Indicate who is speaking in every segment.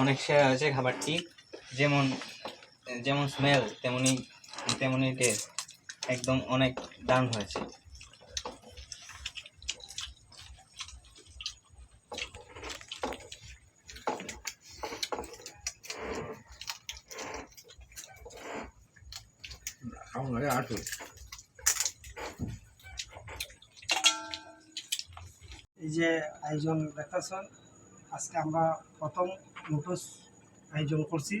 Speaker 1: অনেক সেরা হয়েছে খাবারটি। যেমন যেমন স্মেল তেমনি তেমনি টেস্ট একদম অনেক দারুণ হয়েছে।
Speaker 2: আটু
Speaker 3: এই যে আয়োজন দেখতেছেন আজকে আমরা প্রথম নুটুস আয়োজন করছি।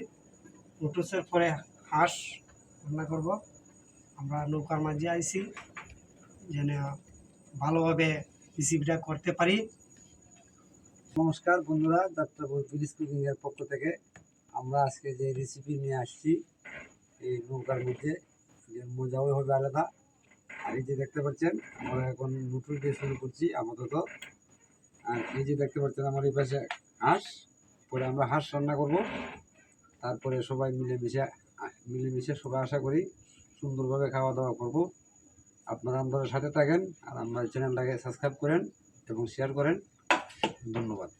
Speaker 3: নুটুসের পরে হাঁস রান্না করব। আমরা নৌকার মাঝে আইছি, যেন ভালোভাবে রেসিপিটা করতে পারি।
Speaker 2: নমস্কার বন্ধুরা, ডাক্তার ব্রিজ কুকিং এর পক্ষ থেকে আমরা আজকে যে রেসিপি নিয়ে আসছি, এই নৌকার মধ্যে, যে মজাও হবে আলাদা। আর এই যে দেখতে পাচ্ছেন, আমরা এখন নুটুল দিয়ে শুরু করছি আপাতত। আর এই যে দেখতে পাচ্ছেন আমার এই পাশে হাঁস, পরে আমরা হাঁস রান্না করব। তারপরে সবাই মিলেমিশে মিলেমিশে সবাই আশা করি সুন্দরভাবে খাওয়া দাওয়া করব। আপনারা আমাদের সাথে থাকেন আর আমার চ্যানেলটাকে সাবস্ক্রাইব করেন এবং শেয়ার করেন। ধন্যবাদ।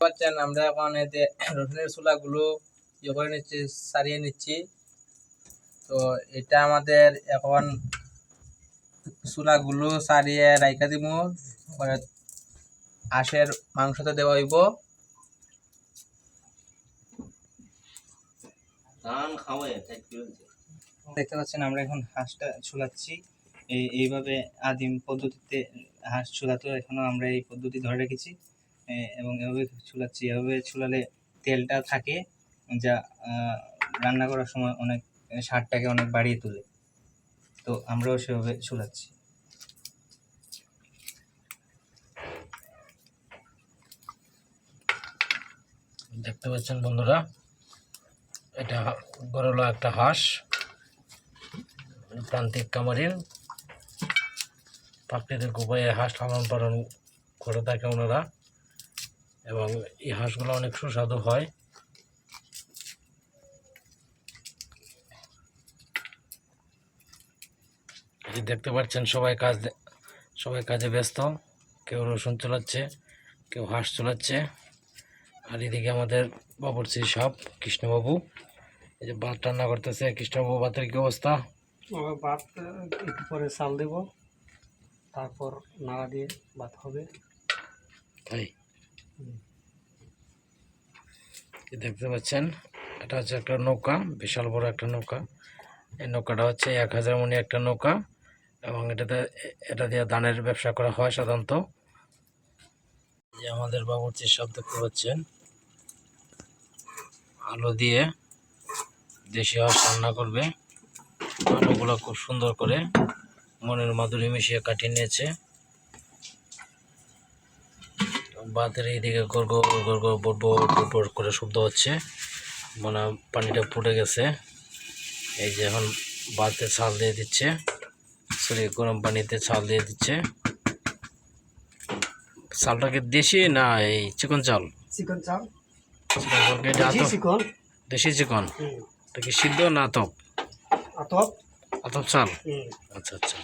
Speaker 4: পাচ্ছেন, আমরা এখন এতে রসুনের চুলাগুলো ইয়ে করে নিচ্ছি, সারিয়ে নিচ্ছি। তো এটা আমাদের এখন চুলাগুলো সারিয়ে রাইখা দিব। হাঁসের মাংসতে দেওয়া হইব।
Speaker 1: দেখতে পাচ্ছেন আমরা এখন হাঁসটা ছুলাচ্ছি এই এইভাবে আদিম পদ্ধতিতে হাঁস ছুলাতো এখনও আমরা এই পদ্ধতি ধরে রেখেছি। এবং এভাবে ছুলাচ্ছি এভাবে ছুলালে তেলটা থাকে যা রান্না করার সময় অনেক স্বাদটাকে অনেক বাড়িয়ে তোলে। তো আমরাও সেভাবে ছুলাচ্ছি
Speaker 5: দেখতে পাচ্ছেন বন্ধুরা, এটা গরলা একটা হাঁস, প্রান্তিক কামারিন। প্রাকৃতিক উপায়ে হাঁস লালন পালন করে থাকে ওনারা, এবং এই হাঁসগুলো অনেক সুস্বাদু হয়। দেখতে পাচ্ছেন, সবাই কাজ সবাই কাজে ব্যস্ত, কেউ রসুন চলাচ্ছে, কেউ হাঁস চলাচ্ছে। আর এদিকে আমাদের বাবুর্চি সব কৃষ্ণবাবু। এই যে ভাত রান্না করতেছে। কৃষ্ণবাবু ভাতের কি অবস্থা?
Speaker 3: ভাত একটু পরে চাল দেব। তারপর নাড়া দিয়ে ভাত হবে।
Speaker 5: তাই? দেখতে পাচ্ছেন এটা হচ্ছে একটা নৌকা বিশাল বড় একটা নৌকা। এই নৌকাটা হচ্ছে এক হাজার মনি একটা নৌকা এবং এটাতে এটা দিয়ে ধানের ব্যবসা করা হয় সাধারণত। যে আমাদের বাবুর্চি সব দেখতে পাচ্ছেন। আলু দিয়ে দেশি হাঁস রান্না করবে। আলুগুলো খুব সুন্দর করে মনের মাধুরী মিশিয়ে কাটিয়ে নিয়েছে। বাঁধের এইদিকে গড় গড় বড় বড় করে শব্দ হচ্ছে। মনে পানিটা ফুটে গেছে। এই যে এখন বাতে ছাল দিয়ে দিচ্ছে। সরি, গরম পানিতে ছাল দিয়ে দিচ্ছে। চালটা কি দেশি না, এই চিকন চাল?
Speaker 3: চিকন চাল।
Speaker 5: চিকন
Speaker 3: দেশি চিকন?
Speaker 5: এটা কি সিদ্ধ না আতপ?
Speaker 3: আতপ?
Speaker 5: আতপ চাল? আচ্ছা আচ্ছা।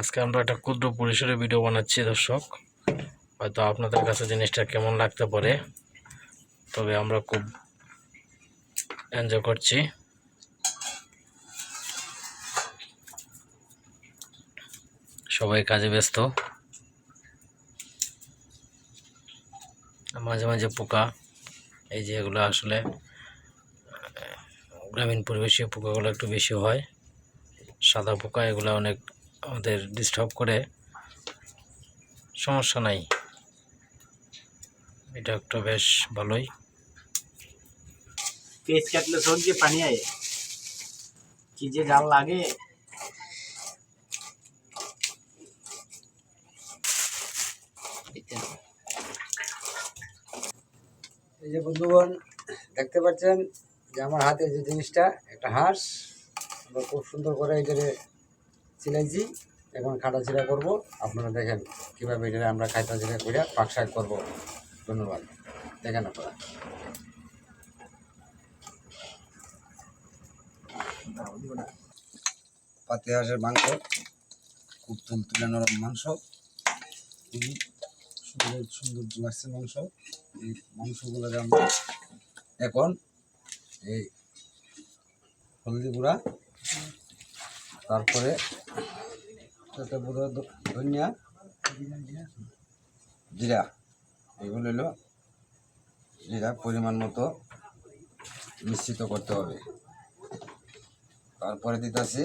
Speaker 5: আজকে আমরা একটা ক্ষুদ্র পরিসরে ভিডিও বানাচ্ছি দর্শক। হয়তো আপনাদের কাছে জিনিসটা কেমন লাগতে পারে তবে আমরা খুব এনজয় করছি। সবাই কাজে ব্যস্ত। মাঝে মাঝে পোকা, এই যে এগুলো আসলে গ্রামীণ পরিবেশে পোকাগুলো একটু বেশি হয়। সাদা পোকা এগুলো অনেক আমাদের ডিস্টার্ব করে। সমস্যা নাই। এটা একটা বেশ ভালোই।
Speaker 4: পেঁচ কাটলে সব যে পানি আয়। কি যে জাল লাগে।
Speaker 2: যে বন্ধুগণ দেখতে পাচ্ছেন যে আমার হাতে যে জিনিসটা, একটা হাঁস, আমরা খুব সুন্দর করে এটারে চিলাইছি, এখন খাটা চিরা করব। আপনারা দেখেন কীভাবে এটা আমরা চিরা করে পাক শাক করব। ধন্যবাদ। দেখেন আপনারা। পাতি হাঁসের মাংস, খুব তুলতুলে নরম মাংস। সুন্দর সুন্দর লাগছে মাংস। এই মাংসগুলোকে আমরা এখন এই হলদি গুঁড়া, তারপরে একটা ধনিয়া, জিরা। এগুলো হলো জিরা পরিমাণ মতো মিশ্রিত করতে হবে। তারপরে দিতেছি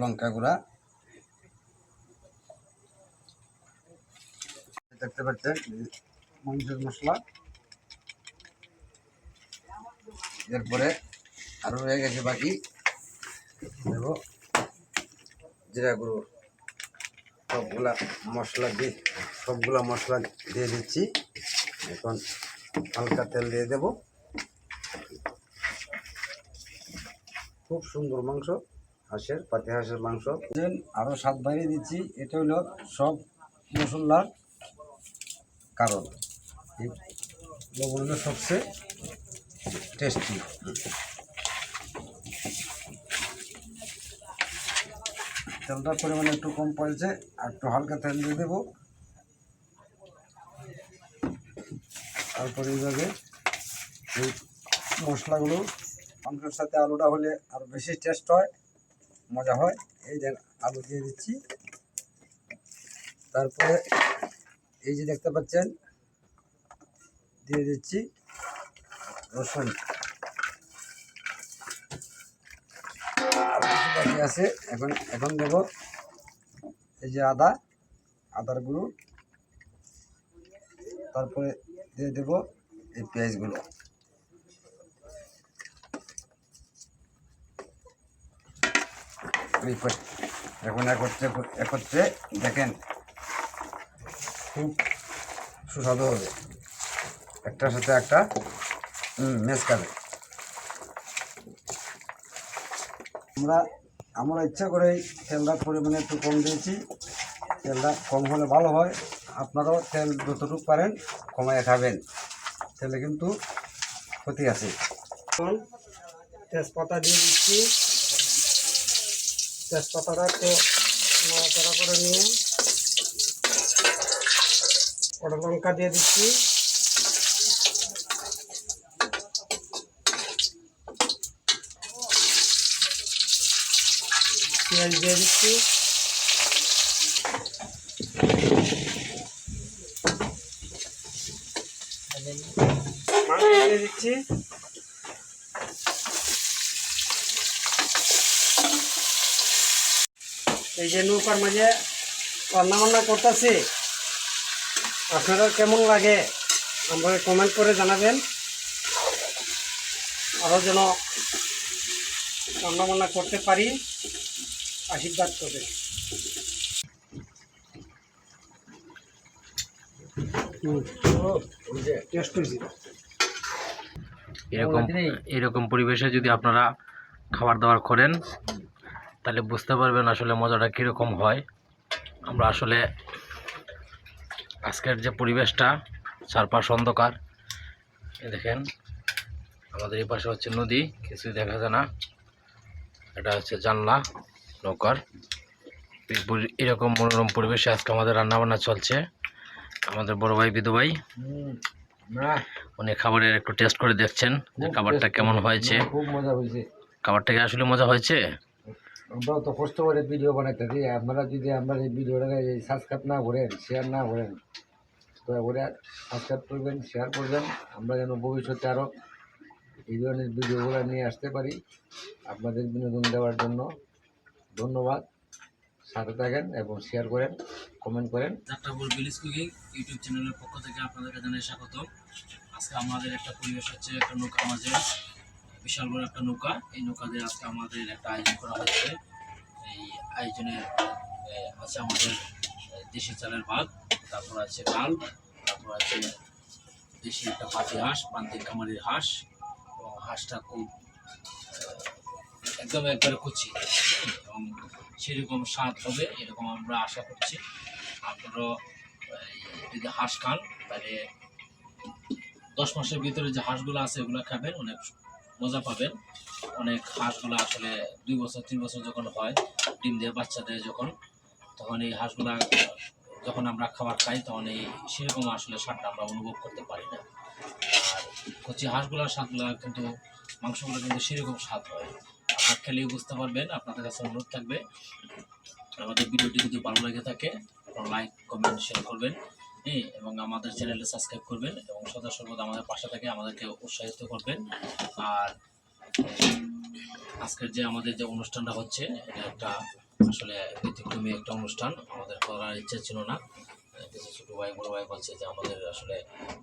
Speaker 2: লঙ্কা গুঁড়া। দেখতে পাচ্ছেন মাংসের মশলা। এরপরে আরও রয়ে গেছে বাকি। দেব জিরা গুঁড়ো, সবগুলা মশলা দিয়ে, সবগুলা মশলা দিয়ে দিচ্ছি। এখন হালকা তেল দিয়ে দেব। খুব সুন্দর মাংস, হাঁসের পাতি হাঁসের মাংস আরও স্বাদ বাড়িয়ে দিচ্ছি। এটা হলো সব মশলার কারণ এই লবণ সবচেয়ে টেস্টি তেলটার পরিমাণ একটু কম পড়েছে, আর একটু হালকা তেল দিয়ে দেবো। তারপরে এইভাবে এই মশলাগুলো মাংসের সাথে আলুটা হলে আরও বেশি টেস্ট হয়, মজা হয়। এই যে আলু দিয়ে দিচ্ছি। তারপরে এই যে দেখতে পাচ্ছেন, দিয়ে দিচ্ছি রসুন। আছে, এখন এখন দেব এই যে আদা, আদার গুঁড়ো। তারপরে দিয়ে দেব এই পেঁয়াজগুলো। এখন একত্রে একত্রে দেখেন খুব সুস্বাদু হবে। একটার সাথে একটা মেস খাবে আমরা আমরা ইচ্ছা করেই তেলটা পরিমাণে একটু কম দিয়েছি। তেলটা কম হলে ভালো হয়। আপনারাও তেল যতটুকু পারেন কমায় খাবেন। তেলে কিন্তু ক্ষতি আছে।
Speaker 3: তেজপাতা দিয়ে দিচ্ছি। তেজপাতাটা একটু করে নিয়ে কড়া লঙ্কা দিয়ে দিচ্ছি। পেঁয়াজ দিয়ে দিচ্ছি। দিয়ে দিচ্ছি। এই যে নৌকার মাঝে রান্না বান্না করতেছি। আপনারা কেমন লাগে আমাকে কমেন্ট করে জানাবেন। আরও যেন রান্না বান্না করতে পারি আশীর্বাদ করবেন হয়েছে।
Speaker 5: এরকম এরকম পরিবেশে যদি আপনারা খাবার দাবার করেন তাহলে বুঝতে পারবেন আসলে মজাটা কীরকম হয়। আমরা আসলে আজকের যে পরিবেশটা চারপাশ অন্ধকার। দেখেন আমাদের এই পাশে হচ্ছে নদী কিছুই দেখা যায় না। এটা হচ্ছে জানলা নৌকার। এরকম মনোরম পরিবেশে আজকে আমাদের রান্নাবান্না চলছে। আমাদের বড় ভাই বিদু ভাই উনি খাবারের একটু টেস্ট করে দেখছেন যে খাবারটা কেমন হয়েছে।
Speaker 2: খুব মজা হয়েছে।
Speaker 5: খাবারটা কি আসলে মজা হয়েছে?
Speaker 2: আমরাও তো কষ্ট করে ভিডিও বানাইতেছি, আপনারা যদি আমরা এই ভিডিওটাকে সাবস্ক্রাইব না করেন শেয়ার না করেন, তো করে সাবস্ক্রাইব করবেন শেয়ার করবেন। আমরা যেন ভবিষ্যতে আরও এই ধরনের ভিডিওগুলো নিয়ে আসতে পারি। আপনাদের বিনোদন দেওয়ার জন্য ধন্যবাদ। সাথে থাকেন এবং শেয়ার করেন কমেন্ট করেন।
Speaker 5: যাত্রাপুর ভিলেজ কুকিং ইউটিউব চ্যানেলের পক্ষ থেকে আপনাদেরকে জানাই স্বাগত আজকে আমাদের একটা পরিবেশ হচ্ছে একটা নৌকা মাঝে। বিশাল বড় একটা নৌকা। এই নৌকা দিয়ে আজকে আমাদের একটা আয়োজন করা হচ্ছে এই আয়োজনে আছে আমাদের দেশি চালের ভাত তারপর আছে ডাল তারপর আছে দেশি একটা পাতি হাঁস পান্তিক কামারির হাঁস এবং হাঁসটা খুব একদম একবারে কুচি। এবং সেরকম স্বাদ হবে এরকম আমরা আশা করছি। আপনারাও এই, যদি হাঁস খান তাহলে দশ মাসের ভিতরে যে হাঁসগুলো আছে ওগুলো খাবেন অনেক মজা পাবেন। অনেক হাঁসগুলো আসলে দুই বছর, তিন বছর যখন হয়, ডিম দিয়ে, বাচ্চা দেয় যখন, তখন এই হাঁসগুলা যখন আমরা খাবার খাই, তখন এই সেরকম আসলে স্বাদটা আমরা অনুভব করতে পারি না। আর কচি হাঁসগুলোর স্বাদগুলো কিন্তু, মাংসগুলো কিন্তু সেরকম স্বাদ হয়। আপনার খেলেই বুঝতে পারবেন, আপনাদের কাছে অনুরোধ থাকবে। আমাদের ভিডিওটি যদি ভালো লাগে থাকে লাইক কমেন্ট শেয়ার করবেন। এবং আমাদের চ্যানেলটি সাবস্ক্রাইব করবেন এবং সদা সর্বদা আমাদের পাশে থেকে আমাদেরকে উৎসাহিত করবেন। আর আজকের যে আমাদের যে অনুষ্ঠানটা হচ্ছে, এটা একটা আসলে ব্যতিক্রমী একটা অনুষ্ঠান। আমাদের করার ইচ্ছা ছিল না। কিছু ছোটো ভাই, বড় ভাই বলছে যে আমাদের আসলে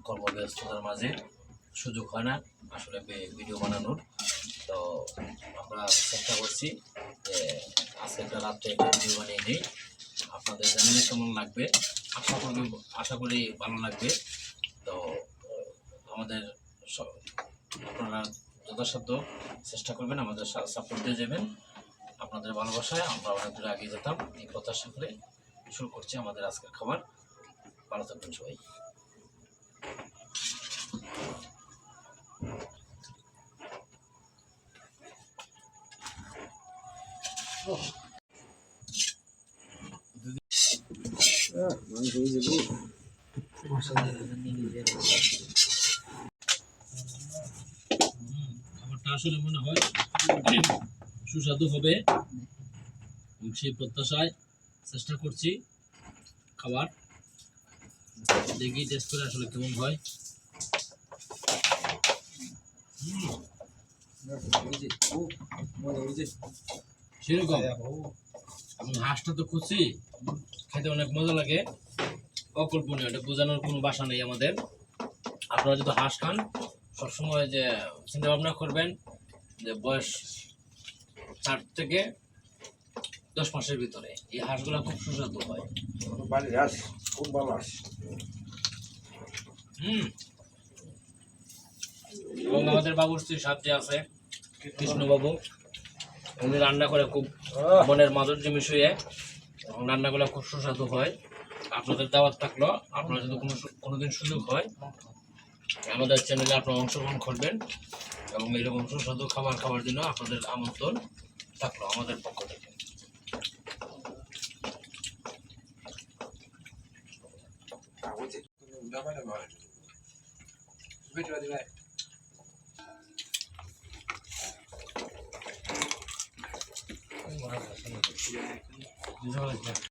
Speaker 5: কর্মব্যস্ততার মাঝে সুযোগ হয় না আসলে ভিডিও বানানোর। তো আমরা চেষ্টা করছি যে আজকে একটা রাত্রে একটা ভিডিও বানিয়ে নিই। আপনাদের জানি না কেমন লাগবে? আশা করি আশা করি ভালো লাগবে। তো, আমাদের আপনারা যথাসাধ্য চেষ্টা করবেন, আমাদের সাপোর্ট দিয়ে যাবেন। আপনাদের ভালোবাসায় আমরা অনেক দূরে এগিয়ে যেতাম। এই প্রত্যাশা করে শুরু করছি আমাদের আজকের খাবার। ভালো থাকবেন সবাই। খাবারটা আসলে মনে হয় সুস্বাদু হবে। সেই প্রত্যাশায় চেষ্টা করছি খাবার। দেখি টেস্ট করে আসলে কেমন হয়। সেরকম। এবং হাঁসটা তো খুঁজছি খেতে অনেক মজা লাগে। অকল্পনীয় এটা বোঝানোর কোনো বাসা নেই আমাদের। আপনারা যদি হাঁস খান সবসময় যে চিন্তা ভাবনা করবেন যে বয়স চার থেকে দশ মাসের ভিতরে এই হাঁসগুলো খুব সুস্বাদু হয়।
Speaker 2: বাড়ির হাঁস খুব ভালো হাঁস।
Speaker 5: হুম। এবং আমাদের বাবুর্চির সাথ যে আছে কৃষ্ণবাবু। উনি রান্না করে খুব মনের মাধুর্য মিশিয়ে এবং রান্নাগুলো খুব সুস্বাদু হয়। আপনাদের দাওয়াত থাকল আপনারা যদি কোনো কোনোদিন সুযোগ হয়, আমাদের চ্যানেলে আপনারা অংশগ্রহণ করবেন এবং এরকম সুস্বাদু খাবার খাওয়ার জন্য আপনাদের আমন্ত্রণ থাকল আমাদের পক্ষ থেকে?